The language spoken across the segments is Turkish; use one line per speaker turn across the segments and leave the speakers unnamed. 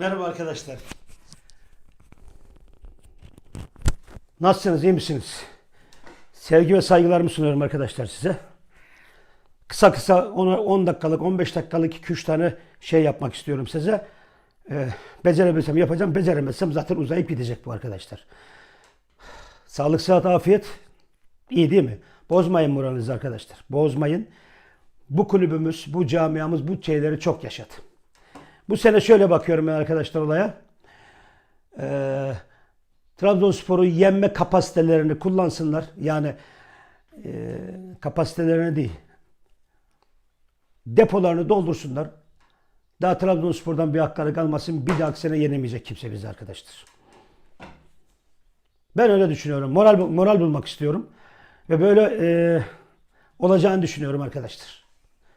Merhaba arkadaşlar. Nasılsınız, iyi misiniz? Sevgi ve saygılarımı sunuyorum arkadaşlar size. Kısa kısa 10, 10 dakikalık, 15 dakikalık 2-3 tane şey yapmak istiyorum size. Ee, becerebilsem yapacağım, beceremezsem zaten uzayıp gidecek bu arkadaşlar. Sağlık, sıhhat, afiyet iyi değil mi? Bozmayın moralinizi arkadaşlar. Bozmayın. Bu kulübümüz, bu camiamız bu şeyleri çok yaşadı. Bu sene şöyle bakıyorum ben arkadaşlar olaya. Ee, Trabzonspor'u yenme kapasitelerini kullansınlar. Yani e, kapasitelerini değil. Depolarını doldursunlar. Daha Trabzonspor'dan bir hakları kalmasın. Bir dahaki sene yenemeyecek kimse bizi arkadaşlar. Ben öyle düşünüyorum. Moral moral bulmak istiyorum. Ve böyle e, olacağını düşünüyorum arkadaşlar.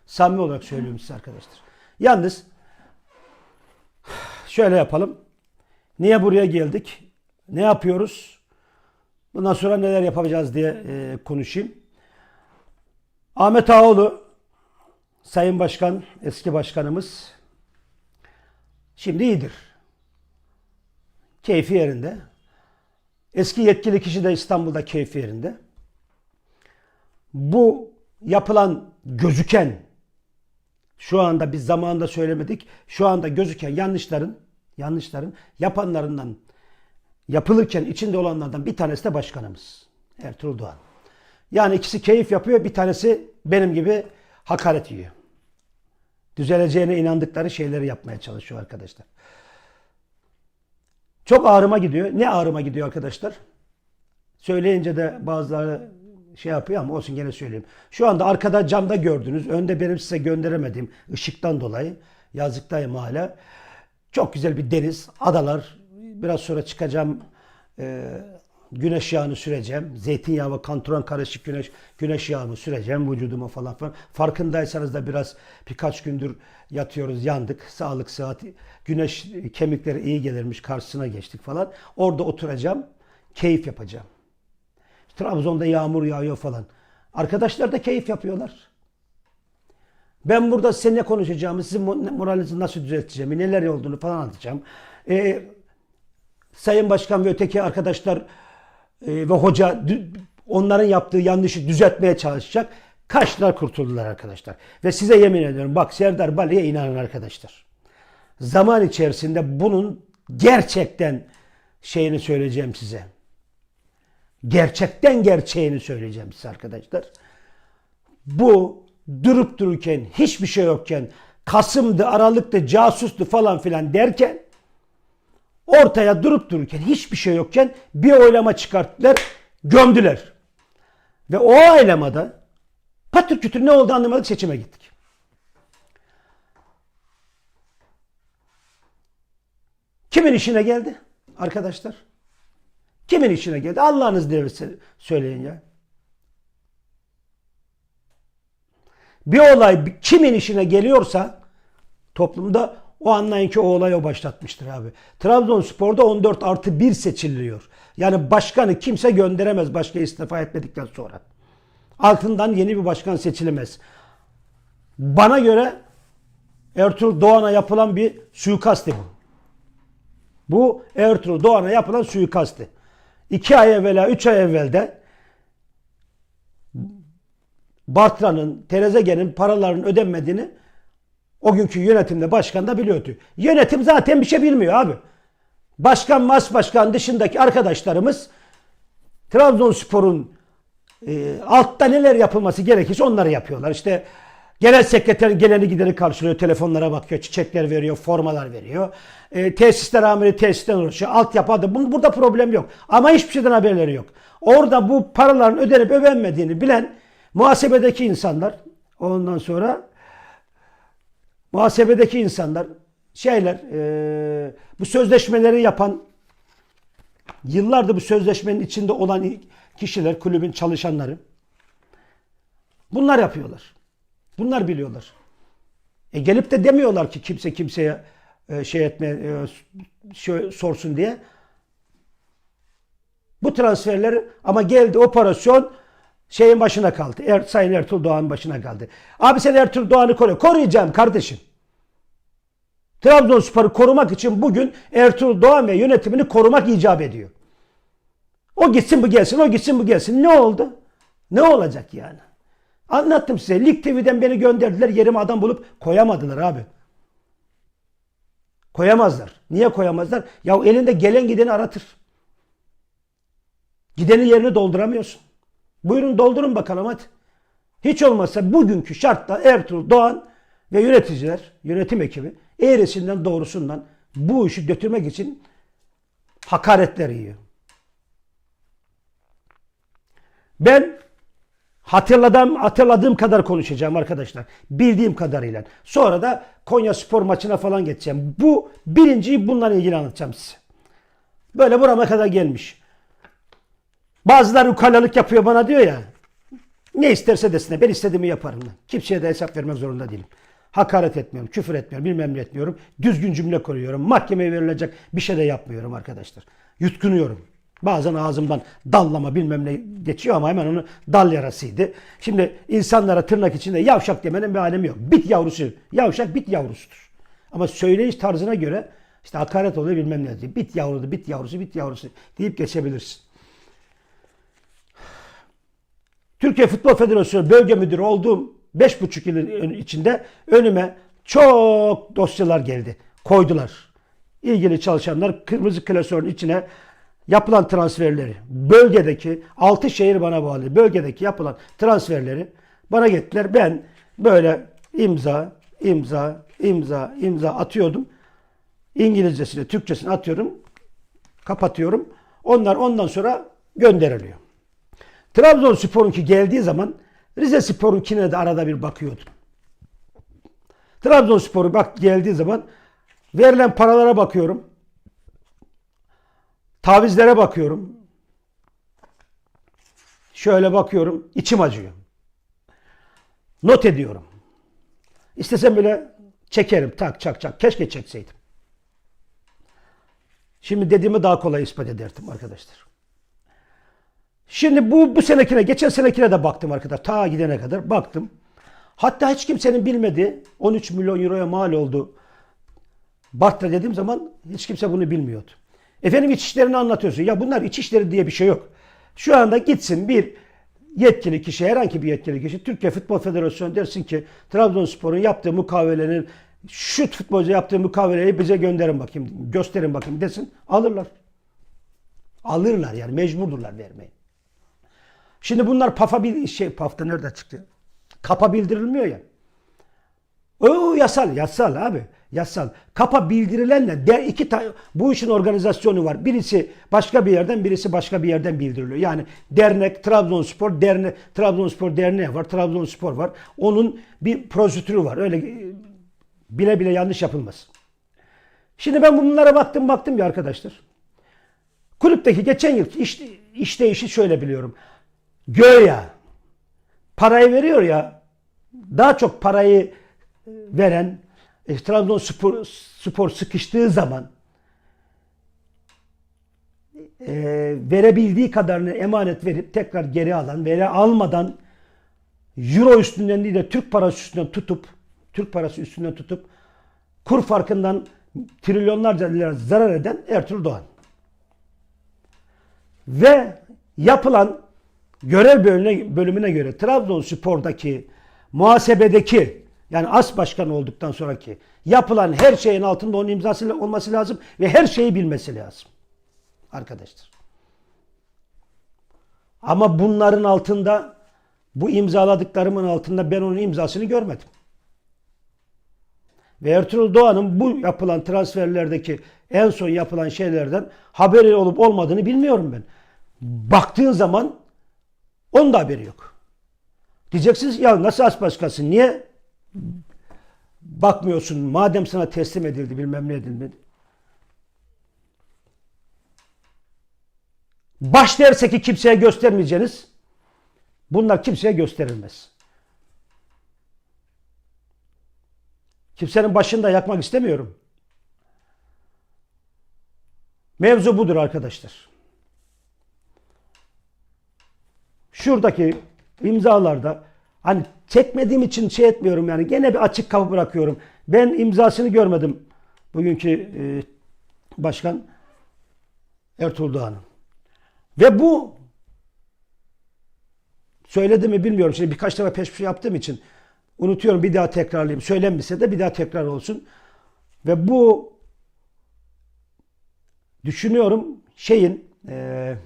Samimi olarak söylüyorum size arkadaşlar. Yalnız şöyle yapalım. Niye buraya geldik? Ne yapıyoruz? Bundan sonra neler yapacağız diye e, konuşayım. Ahmet Ağoğlu, Sayın Başkan, eski başkanımız şimdi iyidir. Keyfi yerinde. Eski yetkili kişi de İstanbul'da keyfi yerinde. Bu yapılan gözüken şu anda biz zamanında söylemedik. Şu anda gözüken yanlışların yanlışların yapanlarından yapılırken içinde olanlardan bir tanesi de başkanımız. Ertuğrul Doğan. Yani ikisi keyif yapıyor. Bir tanesi benim gibi hakaret yiyor. Düzeleceğine inandıkları şeyleri yapmaya çalışıyor arkadaşlar. Çok ağrıma gidiyor. Ne ağrıma gidiyor arkadaşlar? Söyleyince de bazıları şey yapıyor ama olsun gene söyleyeyim. Şu anda arkada camda gördünüz. Önde benim size gönderemediğim ışıktan dolayı yazlıktayım hala. Çok güzel bir deniz, adalar. Biraz sonra çıkacağım. e, güneş yağını süreceğim. Zeytinyağı ve kantron karışık güneş güneş yağını süreceğim vücuduma falan falan. Farkındaysanız da biraz birkaç gündür yatıyoruz, yandık. Sağlık, sıhhat, güneş kemiklere iyi gelirmiş karşısına geçtik falan. Orada oturacağım, keyif yapacağım. Trabzon'da yağmur yağıyor falan. Arkadaşlar da keyif yapıyorlar. Ben burada size ne konuşacağımı, sizin mo- moralinizi nasıl düzelteceğimi, neler olduğunu falan anlatacağım. Ee, Sayın Başkan ve öteki arkadaşlar e, ve hoca onların yaptığı yanlışı düzeltmeye çalışacak. Kaçtılar kurtuldular arkadaşlar. Ve size yemin ediyorum bak Serdar Bali'ye inanın arkadaşlar. Zaman içerisinde bunun gerçekten şeyini söyleyeceğim size. Gerçekten gerçeğini söyleyeceğim size arkadaşlar. Bu durup dururken hiçbir şey yokken Kasım'dı, Aralık'tı, casustu falan filan derken ortaya durup dururken hiçbir şey yokken bir oylama çıkarttılar, gömdüler. Ve o oylamada patır kütür ne oldu anlamadık seçime gittik. Kimin işine geldi arkadaşlar? Kimin işine geldi? Allah'ınız dilerirse söyleyin ya. Bir olay kimin işine geliyorsa toplumda o anlayın ki o olay o başlatmıştır abi. Trabzonspor'da 14 artı 1 seçiliyor. Yani başkanı kimse gönderemez başka istifa etmedikten sonra. Altından yeni bir başkan seçilemez. Bana göre Ertuğrul Doğan'a yapılan bir suikasti bu. Bu Ertuğrul Doğan'a yapılan suikasti. İki ay evvela, üç ay evvelde Bartra'nın, Terezegen'in paralarının ödenmediğini o günkü yönetimde başkan da biliyordu. Yönetim zaten bir şey bilmiyor abi. Başkan, mas başkan dışındaki arkadaşlarımız Trabzonspor'un e, altta neler yapılması gerekirse onları yapıyorlar. İşte genel sekreter geleni gideni karşılıyor, telefonlara bakıyor, çiçekler veriyor, formalar veriyor. E, tesisler amiri tesisten uğraşıyor, altyapı adı. Bun- Burada problem yok. Ama hiçbir şeyden haberleri yok. Orada bu paraların ödenip ödenmediğini bilen muhasebedeki insanlar ondan sonra muhasebedeki insanlar şeyler e, bu sözleşmeleri yapan yıllardır bu sözleşmenin içinde olan kişiler, kulübün çalışanları bunlar yapıyorlar. Bunlar biliyorlar. E gelip de demiyorlar ki kimse kimseye e, şey etme e, şey sorsun diye. Bu transferler ama geldi operasyon şeyin başına kaldı. Er, Sayın Ertuğrul Doğan'ın başına kaldı. Abi sen Ertuğrul Doğan'ı koru. Koruyacağım kardeşim. Trabzonspor'u korumak için bugün Ertuğrul Doğan ve yönetimini korumak icap ediyor. O gitsin bu gelsin, o gitsin bu gelsin. Ne oldu? Ne olacak yani? Anlattım size. Lig TV'den beni gönderdiler. Yerime adam bulup koyamadılar abi. Koyamazlar. Niye koyamazlar? Ya elinde gelen gideni aratır. Gidenin yerini dolduramıyorsun. Buyurun doldurun bakalım hadi. Hiç olmazsa bugünkü şartta Ertuğrul Doğan ve yöneticiler, yönetim ekibi eğrisinden doğrusundan bu işi götürmek için hakaretler yiyor. Ben hatırladığım, hatırladığım kadar konuşacağım arkadaşlar. Bildiğim kadarıyla. Sonra da Konya spor maçına falan geçeceğim. Bu birinciyi bununla ilgili anlatacağım size. Böyle burama kadar gelmiş. Bazıları ukalalık yapıyor bana diyor ya. Ne isterse desin. Ben istediğimi yaparım. Kimseye de hesap vermek zorunda değilim. Hakaret etmiyorum, küfür etmiyorum, bilmem ne etmiyorum. Düzgün cümle kuruyorum. Mahkemeye verilecek bir şey de yapmıyorum arkadaşlar. Yutkunuyorum. Bazen ağzımdan dallama bilmem ne geçiyor ama hemen onu dal yarasıydı. Şimdi insanlara tırnak içinde yavşak demenin bir alemi yok. Bit yavrusu, yavşak bit yavrusudur. Ama söyleyiş tarzına göre işte hakaret oluyor bilmem ne diyor. Bit yavrusu, bit yavrusu, bit yavrusu deyip geçebilirsin. Türkiye Futbol Federasyonu Bölge Müdürü olduğum 5,5 yılın içinde önüme çok dosyalar geldi. Koydular. İlgili çalışanlar kırmızı klasörün içine yapılan transferleri, bölgedeki 6 şehir bana bağlı. Bölgedeki yapılan transferleri bana gettiler. Ben böyle imza, imza, imza, imza atıyordum. İngilizcesini, Türkçesini atıyorum. Kapatıyorum. Onlar ondan sonra gönderiliyor. Trabzonspor'unki geldiği zaman Rize Spor'unkine de arada bir bakıyordum. Trabzonspor'u bak geldiği zaman verilen paralara bakıyorum. Tavizlere bakıyorum. Şöyle bakıyorum. içim acıyor. Not ediyorum. İstesem böyle çekerim. Tak çak çak. Keşke çekseydim. Şimdi dediğimi daha kolay ispat ederdim arkadaşlar. Şimdi bu bu senekine, geçen senekine de baktım arkadaşlar. Ta gidene kadar baktım. Hatta hiç kimsenin bilmediği 13 milyon euroya mal oldu. Bartra dediğim zaman hiç kimse bunu bilmiyordu. Efendim iç işlerini anlatıyorsun. Ya bunlar iç işleri diye bir şey yok. Şu anda gitsin bir yetkili kişi, herhangi bir yetkili kişi Türkiye Futbol Federasyonu dersin ki Trabzonspor'un yaptığı mukavelenin şu futbolcu yaptığı mukaveleyi bize gönderin bakayım, gösterin bakayım desin. Alırlar. Alırlar yani mecburdurlar vermeyi. Şimdi bunlar PAF'a bir şey PAF'ta nerede çıktı? Kapa bildirilmiyor ya. O yasal, yasal abi. Yasal. Kapa bildirilenle de iki tane bu işin organizasyonu var. Birisi başka bir yerden, birisi başka bir yerden bildiriliyor. Yani dernek, Trabzonspor dernek, Trabzonspor derneği var, Trabzonspor var. Onun bir prosedürü var. Öyle e, bile bile yanlış yapılmaz. Şimdi ben bunlara baktım baktım ya arkadaşlar. Kulüpteki geçen yıl iş, işleyişi şöyle biliyorum. Göya parayı veriyor ya daha çok parayı e, veren e, Trabzonspor spor sıkıştığı zaman e, verebildiği kadarını emanet verip tekrar geri alan, veri almadan euro üstünden değil de Türk parası üstünden tutup Türk parası üstünden tutup kur farkından trilyonlarca lira zarar eden Ertuğrul Doğan. Ve yapılan görev bölümüne, bölümüne göre Trabzonspor'daki muhasebedeki yani as başkan olduktan sonraki yapılan her şeyin altında onun imzası olması lazım ve her şeyi bilmesi lazım. Arkadaşlar. Ama bunların altında bu imzaladıklarımın altında ben onun imzasını görmedim. Ve Ertuğrul Doğan'ın bu yapılan transferlerdeki en son yapılan şeylerden haberi olup olmadığını bilmiyorum ben. Baktığın zaman onun da haberi yok. Diyeceksiniz ya nasıl as başkası niye bakmıyorsun madem sana teslim edildi bilmem ne edilmedi. Baş derse ki kimseye göstermeyeceğiniz bunlar kimseye gösterilmez. Kimsenin başını da yakmak istemiyorum. Mevzu budur arkadaşlar. Şuradaki imzalarda hani çekmediğim için şey etmiyorum yani gene bir açık kapı bırakıyorum. Ben imzasını görmedim Bugünkü e, başkan Ertuğrul Doğan'ın. Ve bu söyledi mi bilmiyorum. Şimdi birkaç defa peş peşe yaptığım için unutuyorum. Bir daha tekrarlayayım. Söylenmişse de bir daha tekrar olsun. Ve bu düşünüyorum şeyin eee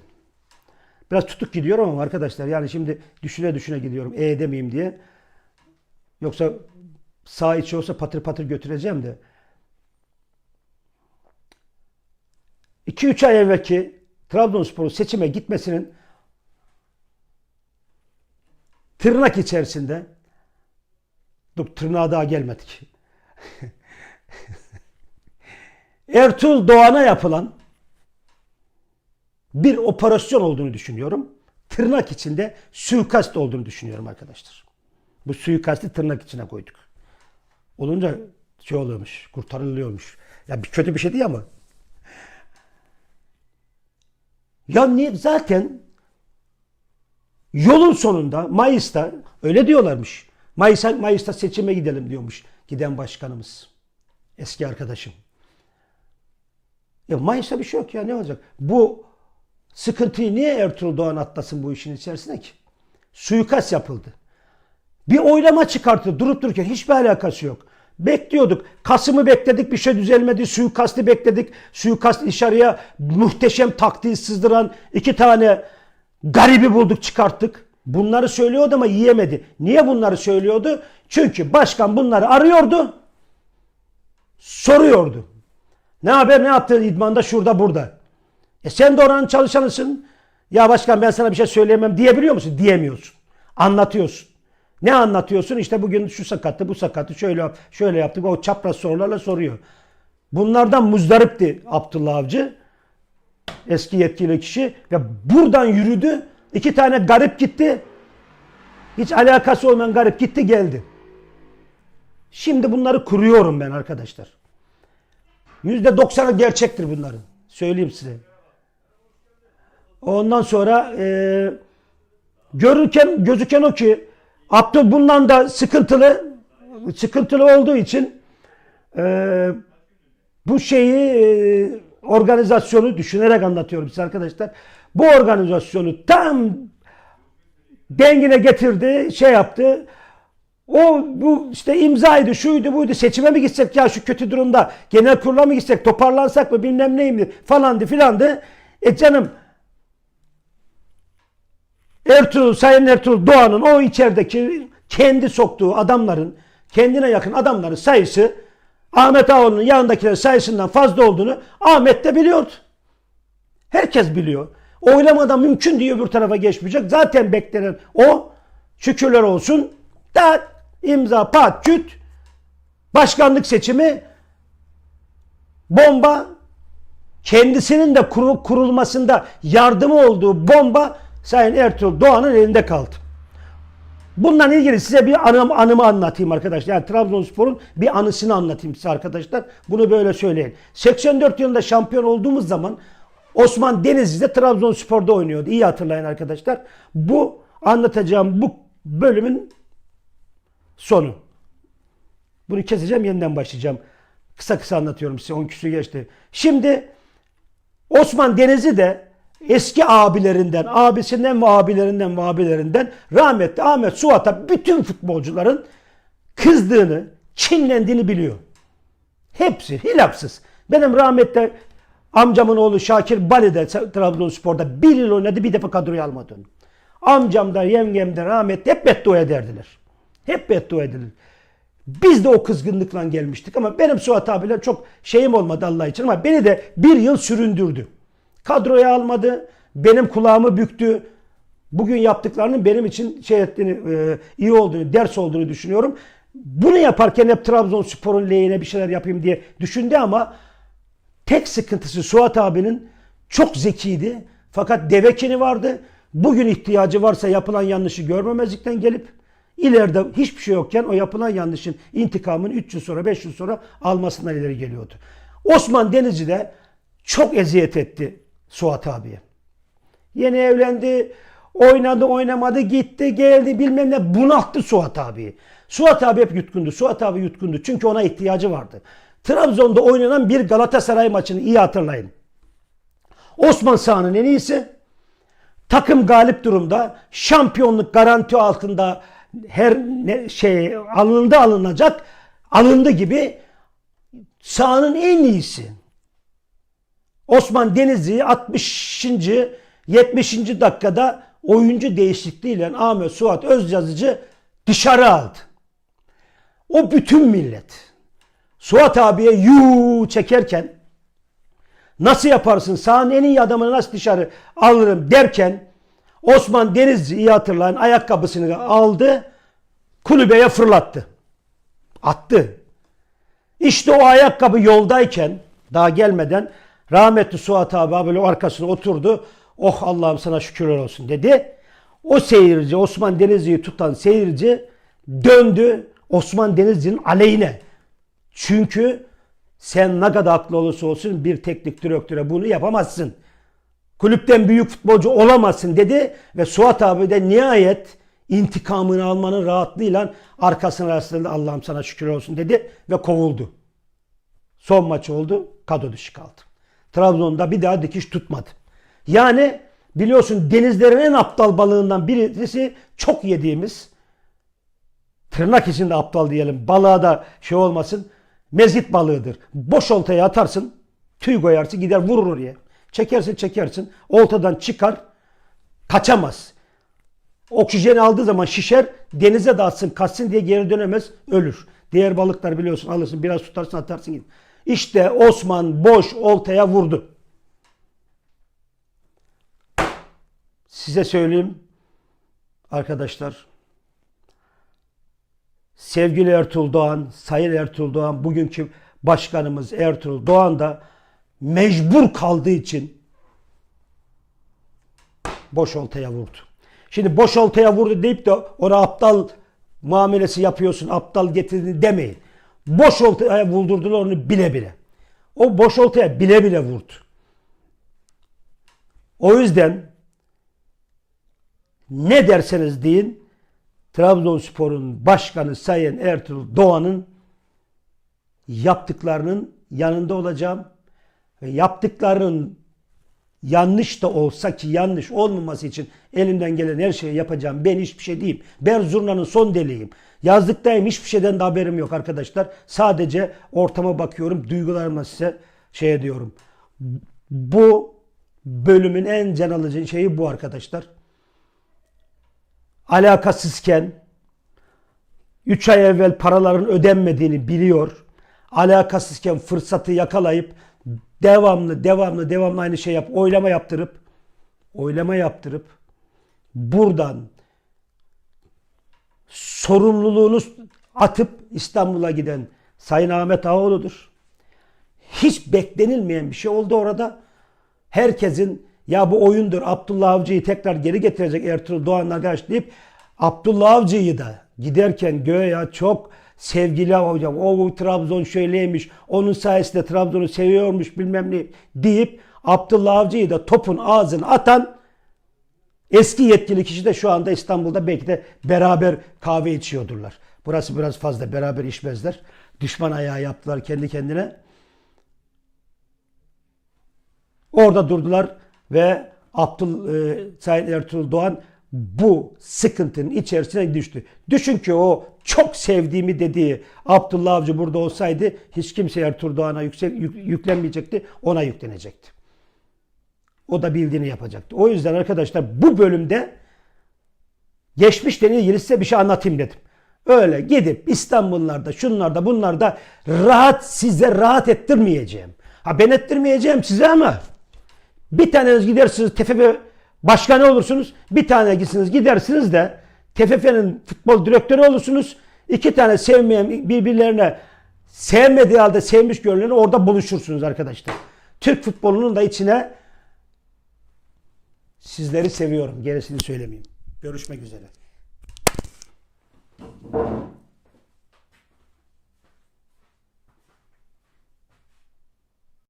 biraz tutuk gidiyorum ama arkadaşlar yani şimdi düşüne düşüne gidiyorum. E edemeyeyim diye. Yoksa sağ içi olsa patır patır götüreceğim de. 2-3 ay evvelki Trabzonspor'un seçime gitmesinin tırnak içerisinde dur tırnağa daha gelmedik. Ertuğrul Doğan'a yapılan bir operasyon olduğunu düşünüyorum. Tırnak içinde suikast olduğunu düşünüyorum arkadaşlar. Bu suikasti tırnak içine koyduk. Olunca şey oluyormuş, kurtarılıyormuş. Ya bir kötü bir şey değil ama. Ya niye zaten yolun sonunda Mayıs'ta öyle diyorlarmış. Mayıs'a Mayıs'ta seçime gidelim diyormuş giden başkanımız. Eski arkadaşım. Ya Mayıs'ta bir şey yok ya ne olacak? Bu sıkıntıyı niye Ertuğrul Doğan atlasın bu işin içerisine ki? Suikast yapıldı. Bir oylama çıkarttı durup dururken hiçbir alakası yok. Bekliyorduk. Kasım'ı bekledik bir şey düzelmedi. Suikastı bekledik. Suikast dışarıya muhteşem taktiği sızdıran iki tane garibi bulduk çıkarttık. Bunları söylüyordu ama yiyemedi. Niye bunları söylüyordu? Çünkü başkan bunları arıyordu. Soruyordu. Ne haber ne yaptın idmanda şurada burada. E sen de oranın çalışanısın. Ya başkan ben sana bir şey söyleyemem diyebiliyor musun? Diyemiyorsun. Anlatıyorsun. Ne anlatıyorsun? İşte bugün şu sakattı, bu sakattı, şöyle şöyle yaptık. O çapraz sorularla soruyor. Bunlardan muzdaripti Abdullah Avcı. Eski yetkili kişi. Ve buradan yürüdü. İki tane garip gitti. Hiç alakası olmayan garip gitti geldi. Şimdi bunları kuruyorum ben arkadaşlar. %90'ı gerçektir bunların. Söyleyeyim size. Ondan sonra e, görürken gözüken o ki Abdül bundan da sıkıntılı sıkıntılı olduğu için e, bu şeyi e, organizasyonu düşünerek anlatıyorum size arkadaşlar. Bu organizasyonu tam dengine getirdi, şey yaptı. O bu işte imzaydı, şuydu, buydu. Seçime mi gitsek ya şu kötü durumda? Genel kurula mı gitsek? Toparlansak mı? Bilmem neyim falandı filandı. E canım Ertuğrul, Sayın Ertuğrul Doğan'ın o içerideki kendi soktuğu adamların, kendine yakın adamların sayısı Ahmet Ağoğlu'nun yanındakilerin sayısından fazla olduğunu Ahmet de biliyordu. Herkes biliyor. Oylamada mümkün diye öbür tarafa geçmeyecek. Zaten beklenen o. Şükürler olsun. Da imza pat küt. Başkanlık seçimi bomba kendisinin de kurul- kurulmasında yardımı olduğu bomba Sayın Ertuğrul Doğan'ın elinde kaldı. Bununla ilgili size bir anım, anımı anlatayım arkadaşlar. Yani Trabzonspor'un bir anısını anlatayım size arkadaşlar. Bunu böyle söyleyin. 84 yılında şampiyon olduğumuz zaman Osman Denizli'de Trabzonspor'da oynuyordu. İyi hatırlayın arkadaşlar. Bu anlatacağım bu bölümün sonu. Bunu keseceğim yeniden başlayacağım. Kısa kısa anlatıyorum size. 10 küsur geçti. Şimdi Osman Denizli de eski abilerinden, abisinden ve abilerinden ve abilerinden rahmetli Ahmet Suat'a bütün futbolcuların kızdığını, çinlendiğini biliyor. Hepsi hilafsız. Benim rahmetli amcamın oğlu Şakir Bali de Trabzonspor'da bir yıl oynadı bir defa kadroya almadı onu. Amcamdan, yengemden rahmetli hep beddua ederdiler. Hep beddua edilir. Biz de o kızgınlıkla gelmiştik ama benim Suat abiyle çok şeyim olmadı Allah için ama beni de bir yıl süründürdü. Kadroya almadı. Benim kulağımı büktü. Bugün yaptıklarının benim için şey ettiğini, e, iyi olduğunu, ders olduğunu düşünüyorum. Bunu yaparken hep Trabzonspor'un lehine bir şeyler yapayım diye düşündü ama tek sıkıntısı Suat abinin çok zekiydi. Fakat devekini vardı. Bugün ihtiyacı varsa yapılan yanlışı görmemezlikten gelip ileride hiçbir şey yokken o yapılan yanlışın intikamını 3 yıl sonra 5 yıl sonra almasından ileri geliyordu. Osman Denizci de çok eziyet etti Suat abiye. Yeni evlendi, oynadı oynamadı, gitti geldi bilmem ne bunalttı Suat abiyi. Suat abi hep yutkundu. Suat abi yutkundu çünkü ona ihtiyacı vardı. Trabzon'da oynanan bir Galatasaray maçını iyi hatırlayın. Osman Sağ'ın en iyisi. Takım galip durumda. Şampiyonluk garanti altında her ne şey alındı alınacak. Alındı gibi sahanın en iyisi. Osman Denizli'yi 60. 70. dakikada oyuncu değişikliğiyle Ahmet Suat Özyazıcı dışarı aldı. O bütün millet Suat abiye yuu çekerken nasıl yaparsın sahanın en iyi adamını nasıl dışarı alırım derken Osman Denizli iyi hatırlayın ayakkabısını aldı kulübeye fırlattı. Attı. İşte o ayakkabı yoldayken daha gelmeden rahmetli Suat abi böyle arkasına oturdu. Oh Allah'ım sana şükürler olsun dedi. O seyirci Osman Denizli'yi tutan seyirci döndü Osman Denizli'nin aleyhine. Çünkü sen ne kadar haklı olursa olsun bir teknik direktöre bunu yapamazsın. Kulüpten büyük futbolcu olamazsın dedi ve Suat abi de nihayet intikamını almanın rahatlığıyla arkasına rastladı. Allah'ım sana şükür olsun dedi ve kovuldu. Son maç oldu. Kadro dışı kaldı. Trabzon'da bir daha dikiş tutmadı. Yani biliyorsun denizlerin en aptal balığından birisi çok yediğimiz tırnak içinde aptal diyelim balığa da şey olmasın mezgit balığıdır. Boş oltaya atarsın tüy koyarsın gider vurur oraya. Çekersin çekersin oltadan çıkar kaçamaz. Oksijeni aldığı zaman şişer denize dağıtsın kaçsın diye geri dönemez ölür. Diğer balıklar biliyorsun alırsın biraz tutarsın atarsın git. İşte Osman boş oltaya vurdu. Size söyleyeyim arkadaşlar. Sevgili Ertuğrul Doğan, Sayın Ertuğrul Doğan, bugünkü başkanımız Ertuğrul Doğan da mecbur kaldığı için boş oltaya vurdu. Şimdi boş oltaya vurdu deyip de ona aptal muamelesi yapıyorsun, aptal getirdin demeyin. Boş oltaya vurdurdular onu bile bile. O boş oltaya bile bile vurdu. O yüzden ne derseniz deyin Trabzonspor'un başkanı Sayın Ertuğrul Doğan'ın yaptıklarının yanında olacağım ve yaptıklarının yanlış da olsa ki yanlış olmaması için elimden gelen her şeyi yapacağım. Ben hiçbir şey değilim. Ben zurnanın son deliğim. Yazlıktayım. Hiçbir şeyden de haberim yok arkadaşlar. Sadece ortama bakıyorum. Duygularımla size şey ediyorum. Bu bölümün en can alıcı şeyi bu arkadaşlar. Alakasızken 3 ay evvel paraların ödenmediğini biliyor. Alakasızken fırsatı yakalayıp devamlı devamlı devamlı aynı şey yap oylama yaptırıp oylama yaptırıp buradan sorumluluğunu atıp İstanbul'a giden Sayın Ahmet Ağoğlu'dur. Hiç beklenilmeyen bir şey oldu orada. Herkesin ya bu oyundur Abdullah Avcı'yı tekrar geri getirecek Ertuğrul Doğan arkadaş deyip Abdullah Avcı'yı da giderken göğe çok sevgili hocam o Trabzon şöyleymiş onun sayesinde Trabzon'u seviyormuş bilmem ne deyip Abdullah Avcı'yı da topun ağzına atan eski yetkili kişi de şu anda İstanbul'da belki de beraber kahve içiyordurlar. Burası biraz fazla beraber içmezler. Düşman ayağı yaptılar kendi kendine. Orada durdular ve Abdül e, Sayın Ertuğrul Doğan bu sıkıntının içerisine düştü. Düşün ki o çok sevdiğimi dediği Abdullah Avcı burada olsaydı hiç kimse Ertuğrul Doğan'a yüksek, yük, yüklenmeyecekti. Ona yüklenecekti. O da bildiğini yapacaktı. O yüzden arkadaşlar bu bölümde geçmişle ilgili size bir şey anlatayım dedim. Öyle gidip İstanbullarda, şunlarda, bunlarda rahat size rahat ettirmeyeceğim. Ha ben ettirmeyeceğim size ama bir taneniz gidersiniz TFF başkanı olursunuz. Bir tane gitsiniz gidersiniz de TFF'nin futbol direktörü olursunuz. İki tane sevmeyen birbirlerine sevmediği halde sevmiş görüleni orada buluşursunuz arkadaşlar. Türk futbolunun da içine sizleri seviyorum. Gerisini söylemeyeyim. Görüşmek üzere.